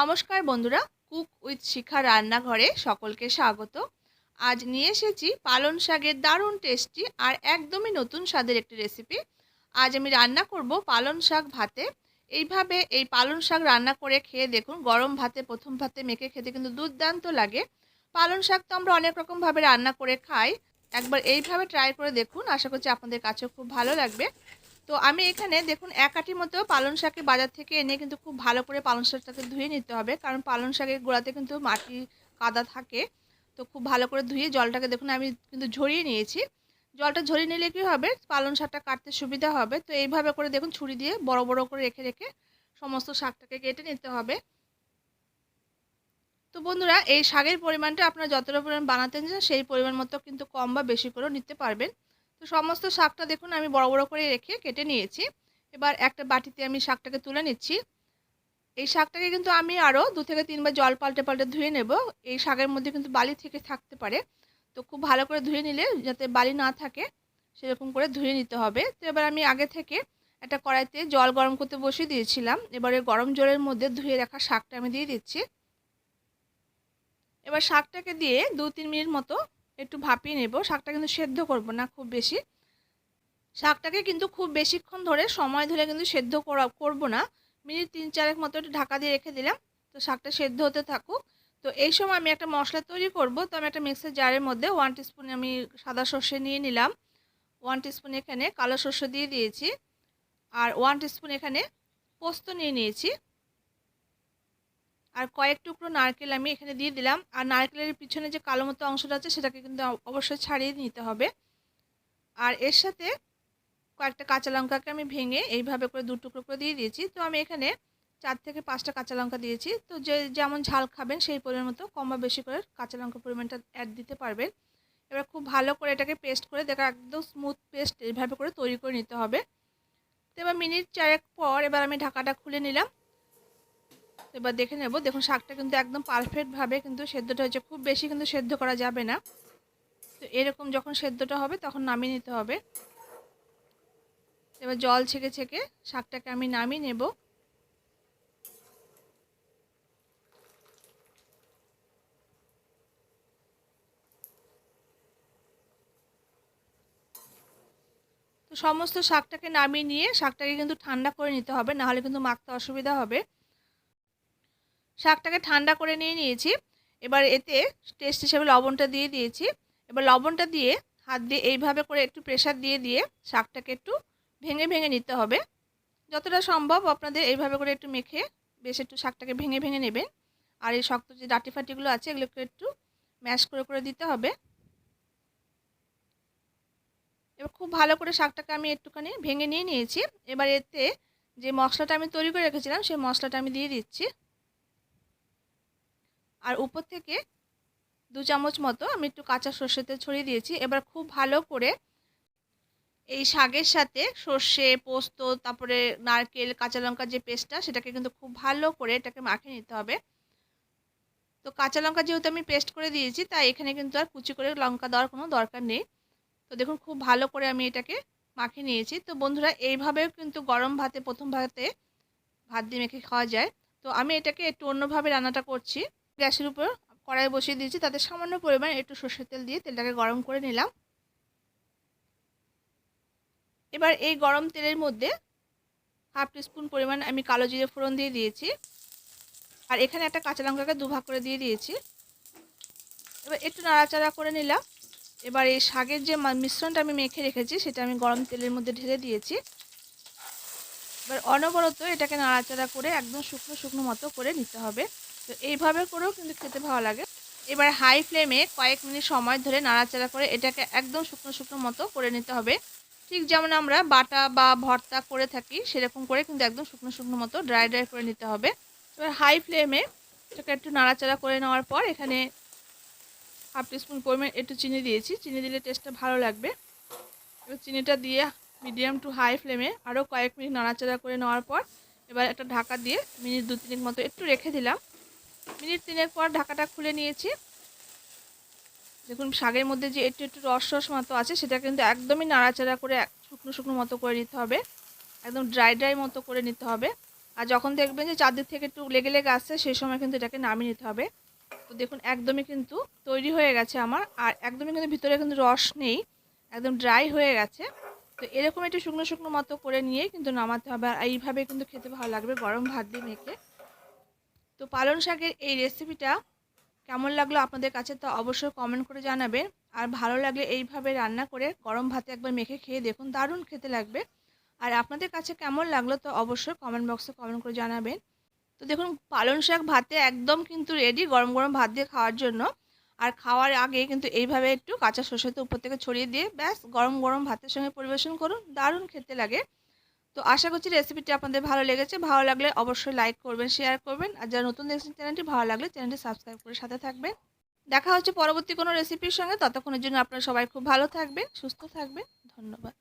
নমস্কার বন্ধুরা, cook with শিখা রান্নাঘরে সকলকে স্বাগত। আজ নিয়ে এসেছি পালং শাকের দারুণ টেস্টি আর একদমই নতুন স্বাদের একটি রেসিপি আজ আমি রান্না করব পালং শাক ভাতে। এইভাবে এই পালং শাক রান্না করে খেয়ে দেখুন, গরম ভাতে, প্রথম ভাতে মেখে খেতে কিন্তু দুর্দান্ত লাগে। পালং শাক তো আমরা অনেক রকমভাবে রান্না করে খাই। একবার এইভাবে ট্রাই করে দেখুন, আশা করছি আপনাদের কাছেও খুব ভালো লাগবে। তো আমি এখানে দেখুন এক আটির মতো পালং শাকে বাজার থেকে এনে কিন্তু খুব ভালো করে পালং শাকটাকে ধুয়ে নিতে হবে। কারণ পালং শাকের গোড়াতে কিন্তু মাটি কাদা থাকে। তো খুব ভালো করে ধুয়ে জলটাকে দেখুন আমি কিন্তু ঝরিয়ে নিয়েছি। জলটা ঝরিয়ে নিলে কী হবে? পালং শাকটা কাটতে সুবিধা হবে। তো এইভাবে করে দেখুন ছুরি দিয়ে বড় বড় করে রেখে রেখে সমস্ত শাকটাকে কেটে নিতে হবে। তো বন্ধুরা, এই শাকের পরিমাণটা আপনারা যতটা পরিমাণ বানাতে চান, সেই পরিমাণ মতো কিন্তু কম বা বেশি করেও নিতে পারবেন। তো সমস্ত শাকটা দেখুন আমি বড় বড় করে রেখে কেটে নিয়েছি। এবার একটা বাটিতে আমি শাকটাকে তুলে নিচ্ছি। এই শাকটাকে কিন্তু আমি আরও দু থেকে তিনবার জল পাল্টে পাল্টে ধুয়ে নেব। এই শাকের মধ্যে কিন্তু বালি থেকে থাকতে পারে। তো খুব ভালো করে ধুয়ে নিলে যাতে বালি না থাকে, সেরকম করে ধুয়ে নিতে হবে। তো এবার আমি আগে থেকে একটা কড়াইতে জল গরম করতে বসিয়ে দিয়েছিলাম। এবারে গরম জলের মধ্যে ধুয়ে রাখা শাকটা আমি দিয়ে দিচ্ছি। এবার শাকটাকে দিয়ে দু তিন মিনিট মতো একটু ভাপিয়ে নেব। শাকটা কিন্তু সেদ্ধ করব না খুব বেশি। শাকটাকে কিন্তু খুব বেশিক্ষণ ধরে সময় ধরে কিন্তু সেদ্ধ করা, করব না। মিনিট তিন চারেক মতো একটু ঢাকা দিয়ে রেখে দিলাম। তো শাকটা সেদ্ধ হতে থাকুক। তো এই সময় আমি একটা মশলা তৈরি করব। তো আমি একটা মিক্সার জারের মধ্যে ওয়ান টিস্পুন আমি সাদা সর্ষে নিয়ে নিলাম। ওয়ান টিস্পুন এখানে কালো সর্ষে দিয়ে দিয়েছি। আর ওয়ান টিস্পুন এখানে পোস্ত নিয়ে নিয়েছি। আর কয়েক টুকরো নারকেল আমি এখানে দিয়ে দিলাম। আর নারকেলের পিছনে যে কালো মতো অংশটা আছে, সেটাকে কিন্তু অবশ্যই ছাড়িয়ে নিতে হবে। আর এর সাথে কয়েকটা কাঁচা লঙ্কাকে আমি ভেঙে এইভাবে করে দু টুকরো করে দিয়ে দিয়েছি। তো আমি এখানে চার থেকে পাঁচটা কাঁচা লঙ্কা দিয়েছি। তো যে, যেমন ঝাল খাবেন, সেই পরিমাণ মতো কম বা বেশি করে কাঁচা লঙ্কার পরিমাণটা অ্যাড দিতে পারবেন। এবার খুব ভালো করে এটাকে পেস্ট করে, দেখা একদম স্মুথ পেস্ট এইভাবে করে তৈরি করে নিতে হবে। তো এবার মিনিট চারেক পর এবার আমি ঢাকাটা খুলে নিলাম। এবার দেখে নেব। দেখুন, শাকটা কিন্তু একদম পারফেক্টভাবে কিন্তু সেদ্ধটা হয়েছে। খুব বেশি কিন্তু সেদ্ধ করা যাবে না। তো এরকম যখন সেদ্ধটা হবে, তখন নামিয়ে নিতে হবে। এবার জল ছেঁকে ছেঁকে শাকটাকে আমি নামিয়ে নেব। তো সমস্ত শাকটাকে নামিয়ে নিয়ে শাকটাকে কিন্তু ঠান্ডা করে নিতে হবে, নাহলে কিন্তু মাখতে অসুবিধা হবে। শাকটাকে ঠান্ডা করে নিয়ে নিয়েছি। এবার এতে টেস্ট হিসেবে লবণটা দিয়ে দিয়েছি। এবার লবণটা দিয়ে হাত দিয়ে এইভাবে করে একটু প্রেশার দিয়ে দিয়ে শাকটাকে একটু ভেঙে ভেঙে নিতে হবে। যতটা সম্ভব আপনাদের এইভাবে করে একটু মেখে বেশ একটু শাকটাকে ভেঙে ভেঙে নেবেন। আর এই শক্ত যে ডাটি ফাটিগুলো আছে এগুলোকে একটু ম্যাশ করে করে দিতে হবে। এবার খুব ভালো করে শাকটাকে আমি একটুখানি ভেঙে নিয়ে নিয়েছি। এবার এতে যে মশলাটা আমি তৈরি করে রেখেছিলাম, সেই মশলাটা আমি দিয়ে দিচ্ছি। আর উপর থেকে দু চামচ মতো আমি একটু কাঁচা সর্ষেতে ছড়িয়ে দিয়েছি। এবার খুব ভালো করে এই শাকের সাথে সর্ষে, পোস্ত, তারপরে নারকেল, কাঁচা লঙ্কার যে পেস্টটা, সেটাকে কিন্তু খুব ভালো করে এটাকে মাখিয়ে নিতে হবে। তো কাঁচা লঙ্কা যেহেতু আমি পেস্ট করে দিয়েছি, তাই এখানে কিন্তু আর কুচি করে লঙ্কা দেওয়ার কোনো দরকার নেই। তো দেখুন, খুব ভালো করে আমি এটাকে মাখিয়ে নিয়েছি। তো বন্ধুরা, এইভাবেও কিন্তু গরম ভাতে, প্রথম ভাতে ভাত দিয়ে মেখে খাওয়া যায়। তো আমি এটাকে একটু অন্যভাবে রান্নাটা করছি। গ্যাসের উপর কড়াই বসিয়ে দিয়েছি। তাতে সামান্য পরিমাণ একটু সর্ষের তেল দিয়ে তেলটাকে গরম করে নিলাম। এবার এই গরম তেলের মধ্যে হাফ টিস্পুন পরিমাণ আমি কালো জিরে ফোড়ন দিয়ে দিয়েছি। আর এখানে একটা কাঁচা লঙ্কাকে দুভাগ করে দিয়ে দিয়েছি। এবার একটু নাড়াচাড়া করে নিলাম। এবার এই শাকের যে মিশ্রণটা আমি মেখে রেখেছি, সেটা আমি গরম তেলের মধ্যে ঢেলে দিয়েছি। এবার অনবরত এটাকে নাড়াচাড়া করে একদম শুকনো শুকনো মতো করে নিতে হবে। তো এইভাবে করেও কিন্তু খেতে ভালো লাগে। এবার হাই ফ্লেমে কয়েক মিনিট সময় ধরে নাড়াচাড়া করে এটাকে একদম শুকনো শুকনো মতো করে নিতে হবে। ঠিক যেমন আমরা বাটা বা ভর্তা করে থাকি, সেরকম করে কিন্তু একদম শুকনো শুকনো মতো ড্রাই ড্রাই করে নিতে হবে। এবার হাই ফ্লেমে এটাকে একটু নাড়াচাড়া করে নেওয়ার পর এখানে হাফ টিস্পুন পরিমাণ একটু চিনি দিয়েছি। চিনি দিলে টেস্টটা ভালো লাগবে। এবার চিনিটা দিয়ে মিডিয়াম টু হাই ফ্লেমে আরও কয়েক মিনিট নাড়াচাড়া করে নেওয়ার পর এবার একটা ঢাকা দিয়ে মিনিট দু তিনেক মতো একটু রেখে দিলাম। মিনিট তিনের পর ঢাকাটা খুলে নিয়েছি। দেখুন, শাকের মধ্যে যে একটু একটু রস রস মতো আছে, সেটা কিন্তু একদমই নাড়াচাড়া করে শুকনো শুকনো মতো করে নিতে হবে। একদম ড্রাই ড্রাই মতো করে নিতে হবে। আর যখন দেখবেন যে চারদিক থেকে একটু লেগে লেগে আসছে, সেই সময় কিন্তু এটাকে নামিয়ে নিতে হবে। তো দেখুন, একদমই কিন্তু তৈরি হয়ে গেছে আমার। আর একদমই কিন্তু ভিতরে কিন্তু রস নেই, একদম ড্রাই হয়ে গেছে। তো এরকম একটু শুকনো শুকনো মতো করে নিয়ে কিন্তু নামাতে হবে। আর এইভাবে কিন্তু খেতে ভালো লাগবে গরম ভাত দিয়ে মেখে। তো পালং শাকের এই রেসিপিটা কেমন লাগল আপনাদের কাছে তো অবশ্যই কমেন্ট করে জানাবেন। আর ভালো লাগলে এইভাবে রান্না করে গরম ভাতে একবার মেখে খেয়ে দেখুন, দারুণ খেতে লাগবে। আর আপনাদের কাছে কেমন লাগল তো অবশ্যই কমেন্ট বক্সে কমেন্ট করে জানাবেন। তো দেখুন, পালং শাক ভাতে একদম কিন্তু রেডি গরম গরম ভাত দিয়ে খাওয়ার জন্য। আর খাওয়ার আগে কিন্তু এইভাবে একটু কাঁচা সর্ষে উপর থেকে ছড়িয়ে দিয়ে ব্যাস গরম গরম ভাতের সঙ্গে পরিবেশন করুন, দারুণ খেতে লাগে। তো আশা করছি রেসিপিটি আপনাদের ভালো লেগেছে। ভালো লাগলে অবশ্যই লাইক করবেন শেয়ার করবেন। আর যারা নতুন দেখছেন চ্যানেলটি ভালো লাগলে চ্যানেলটি সাবস্ক্রাইব করে সাথে থাকবেন। দেখা হচ্ছে পরবর্তী কোনো রেসিপির সঙ্গে। ততক্ষণের জন্য আপনারা সবাই খুব ভালো থাকবেন, সুস্থ থাকবেন। ধন্যবাদ।